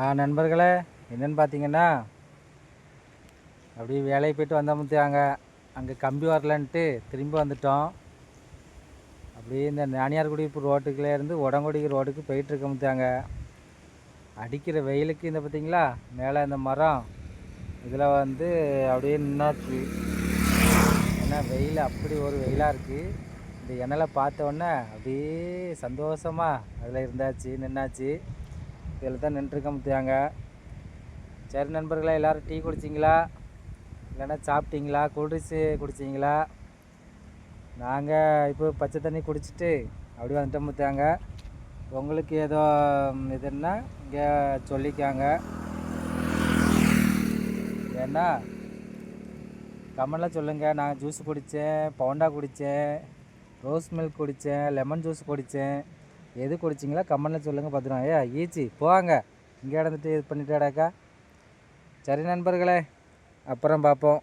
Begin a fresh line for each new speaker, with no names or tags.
ஆ நண்பர்களே என்னென்னு பார்த்தீங்கன்னா அப்படியே வேலைக்கு வந்தால் வந்தோமுத்தாங்க அங்கே கம்பி வரலன்ட்டு திரும்பி வந்துட்டோம். அப்படியே இந்த நானியார்குடி ரோட்டுக்குள்ளே இருந்து உடங்குடிக்கு ரோடுக்கு போயிட்டுருக்க முத்தாங்க அடிக்கிற வெயிலுக்கு இந்த பார்த்தீங்களா மேலே இந்த மரம் இதில் வந்து அப்படியே நின்னாச்சு. ஏன்னா வெயில் அப்படி ஒரு வெயிலாக இருக்குது இந்த எண்ணெயில் பார்த்த அப்படியே சந்தோஷமாக அதில் இருந்தாச்சு நின்னாச்சு. இதில் தான் நின்றுருக்க முத்தியாங்க. சரி நண்பர்களே எல்லோரும் டீ குடிச்சிங்களா? இல்லைன்னா சாப்பிட்டீங்களா? கூல்ட்ரிங்க்ஸு குடிச்சிங்களா? நாங்கள் இப்போ பச்சை தண்ணி குடிச்சிட்டு அப்படியே வந்துட்டோம் முத்தியாங்க. உங்களுக்கு ஏதோ இதுன்னா இங்கே சொல்லிக்காங்க. ஏன்னா கமெண்டில் சொல்லுங்கள் நான் ஜூஸ் குடித்தேன் பவுண்டா குடித்தேன் ரோஸ் மில்க் குடித்தேன் லெமன் ஜூஸ் குடித்தேன் எது குடிச்சிங்களா? கமெண்டில் சொல்லுங்கள் பார்த்துருவோம் ஏ ஈச்சி போவாங்க இங்கே இடந்துட்டு இது பண்ணிட்டாடாக்கா சரி நண்பர்களே அப்புறம் பார்ப்போம்.